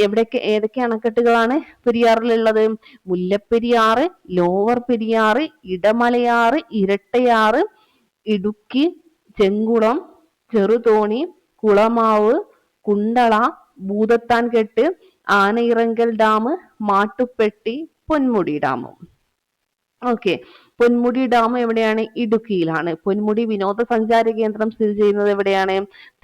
എവിടെയൊക്കെ ഏതൊക്കെ അണക്കെട്ടുകളാണ് പെരിയാറിലുള്ളത്? മുല്ലപ്പെരിയാറ് ലോവർ പെരിയാറ് ഇടമലയാറ് ഇരട്ടയാറ് ഇടുക്കി ചെങ്കുളം ചെറുതോണി കുളമാവ് കുണ്ടള കെട്ട് ആനയിറങ്കൽ ഡാം മാട്ടുപ്പെട്ടി പൊന്മുടി ഡാമും. ഓക്കെ. പൊന്മുടി ഡാം എവിടെയാണ്? ഇടുക്കിയിലാണ്. പൊന്മുടി വിനോദസഞ്ചാര കേന്ദ്രം സ്ഥിതി ചെയ്യുന്നത് എവിടെയാണ്?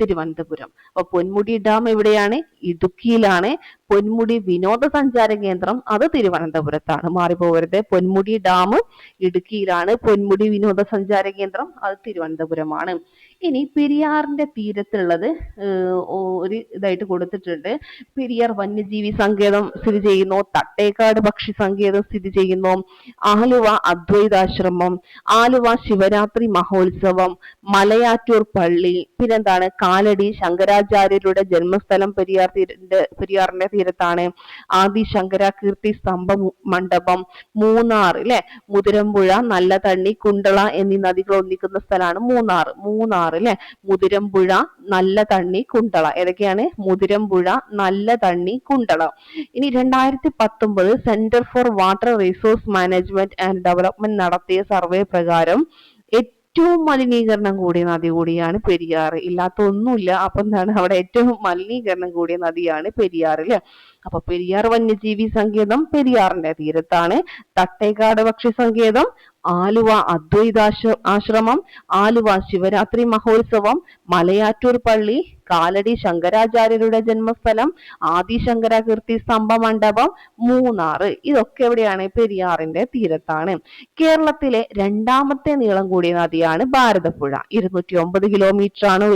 തിരുവനന്തപുരം. അപ്പൊ പൊന്മുടി ഡാം എവിടെയാണ്? ഇടുക്കിയിലാണ്. പൊന്മുടി വിനോദസഞ്ചാര കേന്ദ്രം അത് തിരുവനന്തപുരത്താണ്. മാറിപ്പോകരുത്. പൊന്മുടി ഡാം ഇടുക്കിയിലാണ്. പൊന്മുടി വിനോദസഞ്ചാര കേന്ദ്രം അത് തിരുവനന്തപുരമാണ്. ഇനി പെരിയാറിന്റെ തീരത്തുള്ളത് ഒരു ഇതായിട്ട് കൊടുത്തിട്ടുണ്ട്. പെരിയാർ വന്യജീവി സങ്കേതം സ്ഥിതി ചെയ്യുന്നു തട്ടേക്കാട് പക്ഷി സങ്കേതം സ്ഥിതി ചെയ്യുന്നു ആലുവ അദ്വൈതാശ്രമം ആലുവ ശിവരാത്രി മഹോത്സവം മലയാറ്റൂർ പള്ളി പിന്നെന്താണ് കാലടി ശങ്കരാചാര്യരുടെ ജന്മസ്ഥലം പെരിയാർ തീരന്റെ പെരിയാറിന്റെ തീരത്താണ് ആദി ശങ്കരാകീർത്തി സ്തംഭ മണ്ഡപം മൂന്നാർ അല്ലെ മുതിരമ്പുഴ നല്ല തണ്ണി കുണ്ടള എന്നീ നദികൾ ഒന്നിക്കുന്ന സ്ഥലമാണ് മൂന്നാർ. മൂന്നാർ. ആറ് അല്ലെ മുതിരമ്പുഴ നല്ല തണ്ണി കുണ്ടള. ഏതൊക്കെയാണ്? മുതിരമ്പുഴ നല്ല തണ്ണി കുണ്ടള. ഇനി രണ്ടായിരത്തി പത്തൊമ്പത് centre for water resource management and development നടത്തിയ സർവേ പ്രകാരം ഏറ്റവും മലിനീകരണം കൂടിയ നദി കൂടിയാണ് പെരിയാർ ഇല്ലാത്ത ഒന്നുമില്ല അപ്പൊ എന്താണ്? അവിടെ ഏറ്റവും മലിനീകരണം കൂടിയ നദിയാണ് പെരിയാർ അല്ലെ അപ്പൊ പെരിയാർ വന്യജീവി സങ്കേതം പെരിയാറിന്റെ തീരത്താണ്. തട്ടേക്കാട് പക്ഷി സങ്കേതം ആലുവ അദ്വൈതാശ ആശ്രമം ആലുവ ശിവരാത്രി മഹോത്സവം മലയാറ്റൂർ പള്ളി കാലടി ശങ്കരാചാര്യരുടെ ജന്മസ്ഥലം ആദിശങ്കരകീർത്തി സ്തംഭ മണ്ഡപം മൂന്നാറ്. ഇതൊക്കെ എവിടെയാണ് പെരിയാറിന്റെ തീരത്താണ്. കേരളത്തിലെ രണ്ടാമത്തെ നീളം കൂടിയ നദിയാണ് ഭാരതപ്പുഴ. ഇരുന്നൂറ്റി ഒമ്പത് കിലോമീറ്റർ ആണ്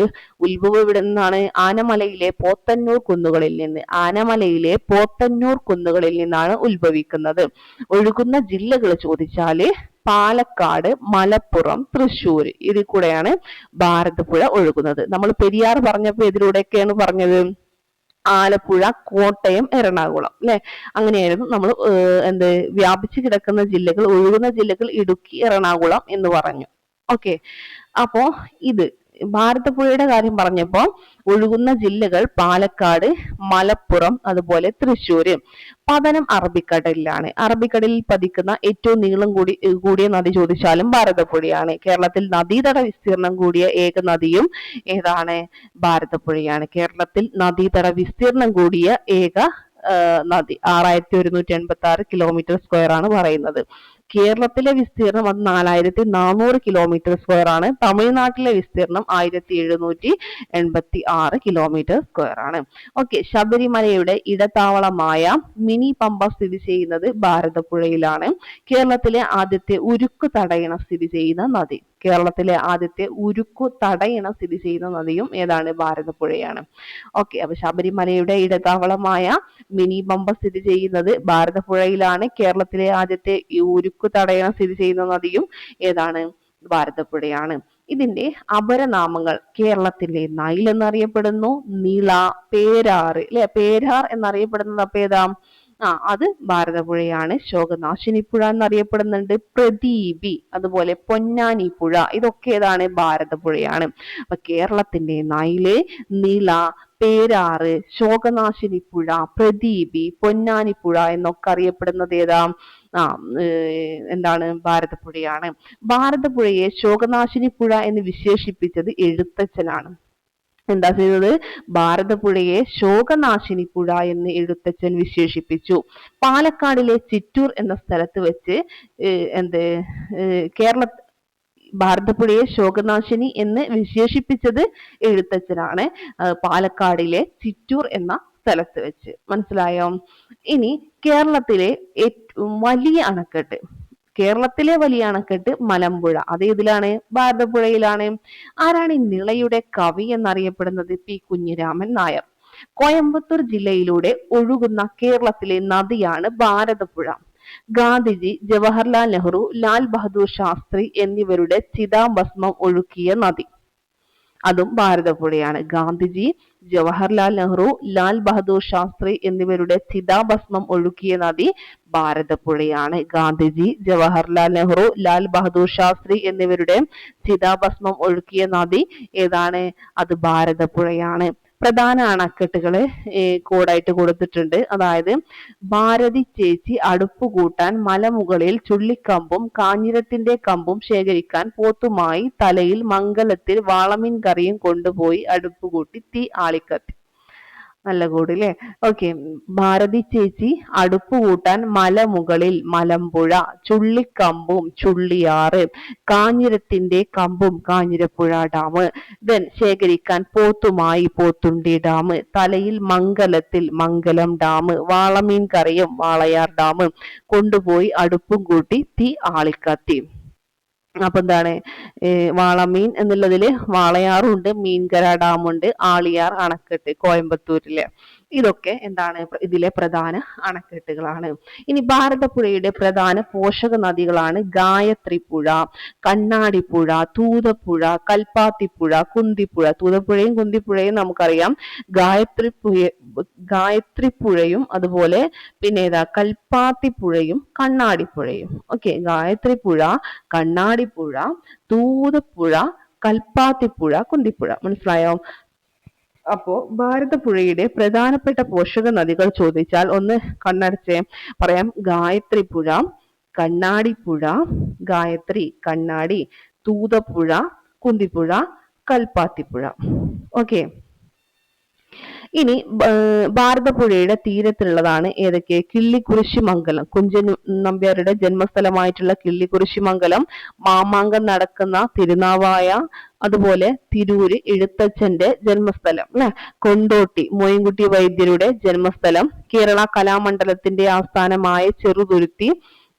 ഉത്ഭവം ഇവിടെ നിന്നാണ് ആനമലയിലെ പോത്തന്നൂർ കുന്നുകളിൽ നിന്ന് ആനമലയിലെ പോത്തന്നൂർ കുന്നുകളിൽ നിന്നാണ് ഉത്ഭവിക്കുന്നത്. ഒഴുകുന്ന ജില്ലകൾ ചോദിച്ചാൽ പാലക്കാട് മലപ്പുറം തൃശ്ശൂർ ഇതിൽ കൂടെയാണ് ഭാരതപ്പുഴ ഒഴുകുന്നത്. നമ്മൾ പെരിയാർ പറഞ്ഞപ്പോൾ ഇതിലൂടെയൊക്കെയാണ് പറഞ്ഞത്? ആലപ്പുഴ കോട്ടയം എറണാകുളം അല്ലെ? അങ്ങനെയായിരുന്നു നമ്മൾ എന്ത് വ്യാപിച്ചു കിടക്കുന്ന ജില്ലകൾ ഒഴുകുന്ന ജില്ലകൾ ഇടുക്കി എറണാകുളം എന്ന് പറഞ്ഞു. ഓക്കെ. അപ്പോ ഇത് ഭാരതപ്പുഴയുടെ കാര്യം പറഞ്ഞപ്പോൾ ഒഴുകുന്ന ജില്ലകൾ പാലക്കാട് മലപ്പുറം അതുപോലെ തൃശ്ശൂര് പതനം അറബിക്കടലിലാണ്. അറബിക്കടലിൽ പതിക്കുന്ന ഏറ്റവും നീളം കൂടി കൂടിയ നദി ചോദിച്ചാലും ഭാരതപ്പുഴയാണ്. കേരളത്തിൽ നദീതട വിസ്തീർണം കൂടിയ ഏക നദിയും ഏതാണ്? ഭാരതപ്പുഴയാണ്. കേരളത്തിൽ നദീതട വിസ്തീർണം കൂടിയ ഏക നദി ആറായിരത്തി ഒരുന്നൂറ്റി എൺപത്തി ആറ് കിലോമീറ്റർ സ്ക്വയർ ആണ് പറയുന്നത്. കേരളത്തിലെ വിസ്തീർണം അത് നാലായിരത്തി നാനൂറ് കിലോമീറ്റർ സ്ക്വയർ ആണ്. തമിഴ്നാട്ടിലെ വിസ്തീർണം ആയിരത്തി എഴുന്നൂറ്റി എൺപത്തി ആറ് കിലോമീറ്റർ സ്ക്വയർ ആണ്. ഓക്കെ ശബരിമലയുടെ ഇടത്താവളമായ മിനി പമ്പ സ്ഥിതി ചെയ്യുന്നത് ഭാരതപ്പുഴയിലാണ്. കേരളത്തിലെ ആദ്യത്തെ ഉരുക്ക് തടയണ സ്ഥിതി ചെയ്യുന്ന നദി. കേരളത്തിലെ ആദ്യത്തെ ഉരുക്കു തടയണ സ്ഥിതി ചെയ്യുന്ന നദിയും ഏതാണ്? ഭാരതപ്പുഴയാണ്. ഓക്കെ അപ്പൊ ശബരിമലയുടെ ഇടതാവളമായ മിനി പമ്പ സ്ഥിതി ചെയ്യുന്നത് ഭാരതപ്പുഴയിലാണ്. കേരളത്തിലെ ആദ്യത്തെ ഉരുക്കു തടയണ സ്ഥിതി ചെയ്യുന്ന നദിയും ഏതാണ്? ഭാരതപ്പുഴയാണ്. ഇതിന്റെ അപരനാമങ്ങൾ കേരളത്തിലെ നൈൽ എന്നറിയപ്പെടുന്നു നിള പേരാറ് അല്ലെ പേരാർ എന്നറിയപ്പെടുന്നത് അപ്പൊ ഏതാ? ആ അത് ഭാരതപ്പുഴയാണ് ശോകനാശിനി പുഴ എന്നറിയപ്പെടുന്നുണ്ട്. പ്രദീപി അതുപോലെ പൊന്നാനി പുഴ ഇതൊക്കെ ഏതാണ് ഭാരതപ്പുഴയാണ് അപ്പൊ കേരളത്തിന്റെ നൈൽ നില പേരാറ് ശോകനാശിനി പുഴ പ്രദീപി പൊന്നാനി പുഴ എന്നൊക്കെ അറിയപ്പെടുന്നത് ഏതാ? ആ എന്താണ്? ഭാരതപ്പുഴയാണ് ഭാരതപ്പുഴയെ ശോകനാശിനി പുഴ എന്ന് വിശേഷിപ്പിച്ചത് എഴുത്തച്ഛനാണ്. എന്താ ചെയ്തത് ഭാരതപ്പുഴയെ ശോകനാശിനി പുഴ എന്ന് എഴുത്തച്ഛൻ വിശേഷിപ്പിച്ചു. പാലക്കാടിലെ ചിറ്റൂർ എന്ന സ്ഥലത്ത് വെച്ച് എന്ത് കേരള ഭാരതപ്പുഴയെ ശോകനാശിനി എന്ന് വിശേഷിപ്പിച്ചത് എഴുത്തച്ഛനാണ്. പാലക്കാടിലെ ചിറ്റൂർ എന്ന സ്ഥലത്ത് വെച്ച്. മനസ്സിലായോ? ഇനി കേരളത്തിലെ വലിയ അണക്കെട്ട്. കേരളത്തിലെ വലിയ അണക്കെട്ട് മലമ്പുഴ. അത് ഇതിലാണ് ഭാരതപ്പുഴയിലാണ്. ആരാണ് ഈ നിളയുടെ കവി എന്നറിയപ്പെടുന്നത്? പി. കുഞ്ഞിരാമൻ നായർ. കോയമ്പത്തൂർ ജില്ലയിലൂടെ ഒഴുകുന്ന കേരളത്തിലെ നദിയാണ് ഭാരതപ്പുഴ. ഗാന്ധിജി ജവഹർലാൽ നെഹ്റു ലാൽ ബഹദൂർ ശാസ്ത്രി എന്നിവരുടെ ചിതാഭസ്മം ഒഴുക്കിയ നദി. അതും ഭാരതപ്പുഴയാണ്. ഗാന്ധിജി ജവഹർലാൽ നെഹ്റു ലാൽ ബഹദൂർ ശാസ്ത്രി എന്നിവരുടെ ചിതാഭസ്മം ഒഴുക്കിയ നദി ഭാരതപ്പുഴയാണ്. ഗാന്ധിജി ജവഹർലാൽ നെഹ്റു ലാൽ ബഹദൂർ ശാസ്ത്രി എന്നിവരുടെ ചിതാഭസ്മം ഒഴുക്കിയ നദി ഏതാണ്? അത് ഭാരതപ്പുഴയാണ്. പ്രധാന അണക്കെട്ടുകൾ കോഡായിട്ട് കൊടുത്തിട്ടുണ്ട്. അതായത് ഭാരതി ചേച്ചി അടുപ്പ് കൂട്ടാൻ മലമുകളിൽ ചുള്ളിക്കമ്പും കാഞ്ഞിരത്തിന്റെ കമ്പും ശേഖരിക്കാൻ പോത്തുമായി തലയിൽ മംഗലത്തിൽ വാളമീൻ കറിയും കൊണ്ടുപോയി അടുപ്പ് കൂട്ടി തീ ആളിക്കത്തി. നല്ല കൂടി അല്ലേ ഓക്കെ ഭാരതി ചേച്ചി അടുപ്പ് കൂട്ടാൻ മലമുകളിൽ മലമ്പുഴ ചുള്ളിക്കമ്പും ചുള്ളിയാറ് കാഞ്ഞിരത്തിന്റെ കമ്പും കാഞ്ഞിരപ്പുഴ ഡാം. ദെൻ ശേഖരിക്കാൻ പോത്തുമായി പോത്തുണ്ടി ഡാം. തലയിൽ മംഗലത്തിൽ മംഗലം ഡാം. വാളമീൻ കറിയും വാളയാർ ഡാം. കൊണ്ടുപോയി അടുപ്പും കൂട്ടി തീ ആളിക്കത്തി. അപ്പൊ എന്താണ് വാളമീൻ എന്നുള്ളതിൽ വാളയാറുണ്ട് മീൻകര ഡാമുണ്ട് ആളിയാർ അണക്കെട്ട് കോയമ്പത്തൂരിലെ. ഇതൊക്കെ എന്താണ് ഇതിലെ പ്രധാന അണക്കെട്ടുകളാണ്. ഇനി ഭാരതപ്പുഴയുടെ പ്രധാന പോഷക നദികളാണ് ഗായത്രി പുഴ കണ്ണാടിപ്പുഴ തൂതപ്പുഴ കൽപ്പാത്തിപ്പുഴ കുന്തിപ്പുഴ. തൂതപ്പുഴയും കുന്തിപ്പുഴയും നമുക്കറിയാം. ഗായത്രി പുഴ ഗായത്രി പുഴയും അതുപോലെ പിന്നെ ഏതാ കൽപ്പാത്തിപ്പുഴയും കണ്ണാടിപ്പുഴയും. ഓക്കെ ഗായത്രി പുഴ കണ്ണാടിപ്പുഴ തൂതപ്പുഴ കൽപ്പാത്തിപ്പുഴ കുന്തിപ്പുഴ. മനസ്സിലായോ? അപ്പോ ഭാരതപ്പുഴയുടെ പ്രധാനപ്പെട്ട പോഷക നദികൾ ചോദിച്ചാൽ ഒന്ന് കണ്ണടച്ചേ പറയാം. ഗായത്രി പുഴ കണ്ണാടിപ്പുഴ ഗായത്രി കണ്ണാടി തൂതപ്പുഴ കുന്തിപ്പുഴ കൽപ്പാത്തിപ്പുഴ. ഓക്കെ ഇനി ഭാരതപ്പുഴയുടെ തീരത്തുള്ളതാണ് ഏതൊക്കെ? കിള്ളിക്കുറിശി മംഗലം കുഞ്ചൻ നമ്പ്യാരുടെ ജന്മസ്ഥലമായിട്ടുള്ള കിള്ളിക്കുറിശി മംഗലം മാമാങ്കം നടക്കുന്ന തിരുനാവായ അതുപോലെ തിരൂര് എഴുത്തച്ഛന്റെ ജന്മസ്ഥലം അല്ലെ കൊണ്ടോട്ടി മോയിൻകുട്ടി വൈദ്യരുടെ ജന്മസ്ഥലം കേരള കലാമണ്ഡലത്തിന്റെ ആസ്ഥാനമായ ചെറുതുരുത്തി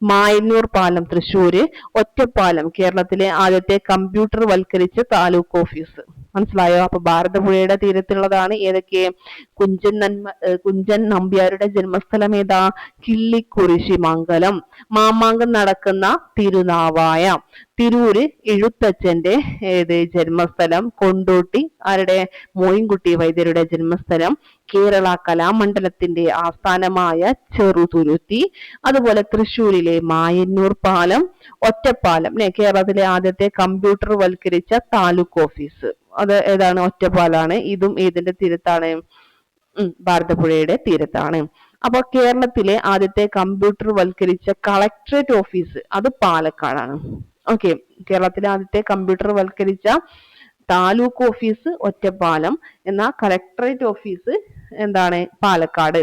മായന്നൂർ പാലം തൃശ്ശൂര് ഒറ്റപ്പാലം കേരളത്തിലെ ആദ്യത്തെ കമ്പ്യൂട്ടർ വൽക്കരിച്ച താലൂക്ക് ഓഫീസ്. മനസ്സിലായോ? അപ്പൊ ഭാരതപുഴയുടെ തീരത്തുള്ളതാണ് ഏതൊക്കെ? കുഞ്ചൻ നന്മ കുഞ്ചൻ നമ്പ്യാരുടെ ജന്മസ്ഥലം ഏതാ? കിള്ളിക്കുരിശി മംഗലം. മാമാങ്കം നടക്കുന്ന തിരുനാവായ. തിരൂര് എഴുത്തച്ഛന്റെ ഏത് ജന്മസ്ഥലം? കൊണ്ടോട്ടി ആരുടെ? മോയിൻകുട്ടി വൈദ്യരുടെ ജന്മസ്ഥലം. കേരള കലാമണ്ഡലത്തിന്റെ ആസ്ഥാനമായ ചെറുതുരുത്തി അതുപോലെ തൃശ്ശൂരിലെ മായന്നൂർ പാലം ഒറ്റപ്പാലം അല്ലെ കേരളത്തിലെ ആദ്യത്തെ കമ്പ്യൂട്ടർ വൽക്കരിച്ച താലൂക്ക് ഓഫീസ്. അത് ഏതാണ്? ഒറ്റപ്പാലാണ്. ഇതും ഏതിന്റെ തീരത്താണ്. ഭാരതപ്പുഴയുടെ തീരത്താണ്. അപ്പൊ കേരളത്തിലെ ആദ്യത്തെ കമ്പ്യൂട്ടർ വൽക്കരിച്ച കളക്ടറേറ്റ് ഓഫീസ് അത് പാലക്കാടാണ്. ഓക്കെ. കേരളത്തിലെ ആദ്യത്തെ കമ്പ്യൂട്ടർ വൽക്കരിച്ച താലൂക്ക് ഓഫീസ് ഒറ്റപ്പാലം. എന്ന കളക്ടറേറ്റ് ഓഫീസ് എന്താണ്? പാലക്കാട്.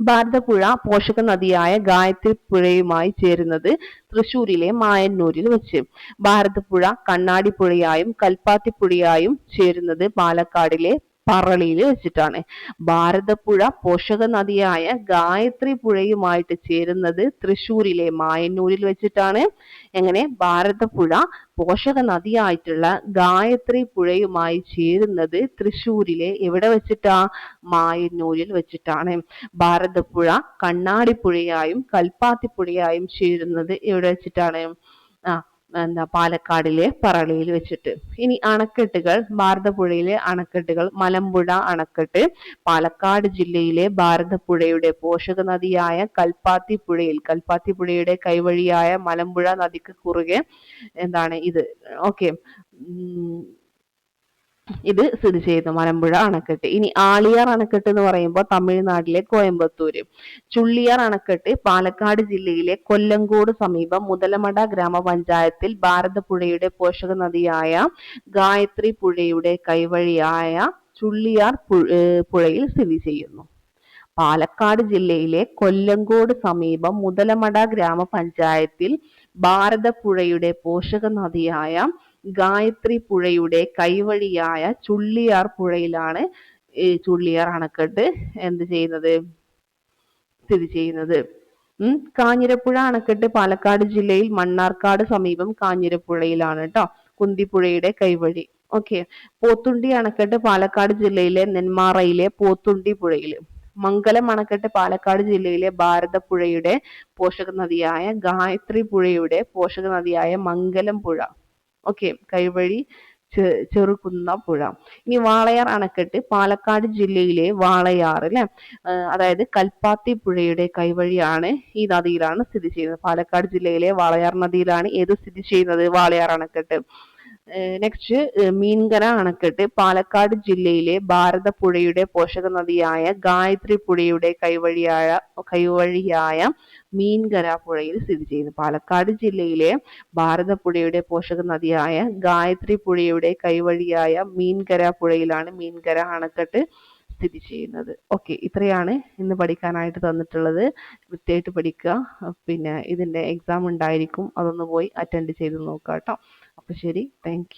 ഭാരതപ്പുഴ പോഷക നദിയായ ഗായത്രി പുഴയുമായി ചേരുന്നത് തൃശൂരിലെ മായന്നൂരിൽ വെച്ച്. ഭാരതപ്പുഴ കണ്ണാടിപ്പുഴയായും കൽപ്പാത്തിപ്പുഴയായും ചേരുന്നത് പാലക്കാടിലെ പറളിയിൽ വെച്ചിട്ടാണ്. ഭാരതപ്പുഴ പോഷക നദിയായ ഗായത്രി പുഴയുമായിട്ട് ചേരുന്നത് തൃശൂരിലെ മായന്നൂരിൽ വെച്ചിട്ടാണ്. എങ്ങനെ? ഭാരതപ്പുഴ പോഷക നദിയായിട്ടുള്ള ഗായത്രി പുഴയുമായി ചേരുന്നത് തൃശൂരിലെ എവിടെ വെച്ചിട്ടാ? മായന്നൂരിൽ വെച്ചിട്ടാണ്. ഭാരതപ്പുഴ കണ്ണാടിപ്പുഴയായും കൽപ്പാത്തിപ്പുഴയായും ചേരുന്നത് എവിടെ വെച്ചിട്ടാണ്? ആ എന്താ പാലക്കാടിലെ പറളിയിൽ വെച്ചിട്ട്. ഇനി അണക്കെട്ടുകൾ ഭാരതപ്പുഴയിലെ അണക്കെട്ടുകൾ മലമ്പുഴ അണക്കെട്ട് പാലക്കാട് ജില്ലയിലെ ഭാരതപ്പുഴയുടെ പോഷക നദിയായ കൽപ്പാത്തി പുഴയിൽ കൽപ്പാത്തി പുഴയുടെ കൈവഴിയായ മലമ്പുഴ നദിക്ക് കുറുകെ എന്താണ് ഇത്? ഓക്കെ. ഇത് സ്ഥിതി ചെയ്യുന്നു. മലമ്പുഴ അണക്കെട്ട്. ഇനി ആളിയാർ അണക്കെട്ട് എന്ന് പറയുമ്പോൾ തമിഴ്നാട്ടിലെ കോയമ്പത്തൂര്. ചുള്ളിയാർ അണക്കെട്ട് പാലക്കാട് ജില്ലയിലെ കൊല്ലങ്കോട് സമീപം മുതലമട ഗ്രാമപഞ്ചായത്തിൽ ഭാരതപ്പുഴയുടെ പോഷക നദിയായ ഗായത്രി പുഴയുടെ കൈവഴിയായ ചുള്ളിയാർ പുഴയിൽ സ്ഥിതി ചെയ്യുന്നു. പാലക്കാട് ജില്ലയിലെ കൊല്ലങ്കോട് സമീപം മുതലമട ഗ്രാമപഞ്ചായത്തിൽ ഭാരതപ്പുഴയുടെ പോഷക നദിയായ ഗായത്രി പുഴയുടെ കൈവഴിയായ ചുള്ളിയാർ പുഴയിലാണ് ഈ ചുള്ളിയാർ അണക്കെട്ട് എന്ത് ചെയ്യുന്നത്? സ്ഥിതി ചെയ്യുന്നത്. ഉം കാഞ്ഞിരപ്പുഴ അണക്കെട്ട് പാലക്കാട് ജില്ലയിൽ മണ്ണാർക്കാട് സമീപം കാഞ്ഞിരപ്പുഴയിലാണ് കേട്ടോ കുന്തിപ്പുഴയുടെ കൈവഴി. ഓക്കെ. പോത്തുണ്ടി അണക്കെട്ട് പാലക്കാട് ജില്ലയിലെ നെന്മാറയിലെ പോത്തുണ്ടി പുഴയിൽ മംഗലം അണക്കെട്ട് പാലക്കാട് ജില്ലയിലെ ഭാരതപ്പുഴയുടെ പോഷക നദിയായ ഗായത്രി പുഴയുടെ പോഷക നദിയായ മംഗലം പുഴ. ഓക്കെ കൈവഴി ചെറുകുന്ന പുഴ. ഇനി വാളയാർ അണക്കെട്ട് പാലക്കാട് ജില്ലയിലെ വാളയാർ അല്ലെ അതായത് കൽപ്പാത്തി പുഴയുടെ കൈവഴിയാണ് ഈ നദിയിലാണ് സ്ഥിതി ചെയ്യുന്നത്. പാലക്കാട് ജില്ലയിലെ വാളയാർ നദിയിലാണ് ഏത് സ്ഥിതി ചെയ്യുന്നത്? വാളയാർ അണക്കെട്ട്. നെക്സ്റ്റ് മീൻകര അണക്കെട്ട് പാലക്കാട് ജില്ലയിലെ ഭാരതപ്പുഴയുടെ പോഷക നദിയായ ഗായത്രി പുഴയുടെ കൈവഴിയായ കൈവഴിയായ മീൻകര പുഴയിൽ സ്ഥിതി ചെയ്യുന്നു. പാലക്കാട് ജില്ലയിലെ ഭാരതപ്പുഴയുടെ പോഷക നദിയായ ഗായത്രി പുഴയുടെ കൈവഴിയായ മീൻകര പുഴയിലാണ് മീൻകര അണക്കെട്ട് സ്ഥിതി ചെയ്യുന്നത്. ഓക്കെ ഇത്രയാണ് ഇന്ന് പഠിക്കാനായിട്ട് തന്നിട്ടുള്ളത്. വൃത്തിയായിട്ട് പഠിക്കുക. പിന്നെ ഇതിന്റെ എക്സാം ഉണ്ടായിരിക്കും. അതൊന്ന് പോയി അറ്റൻഡ് ചെയ്ത് നോക്കുക കേട്ടോ. അപ്പോൾ ശരി താങ്ക്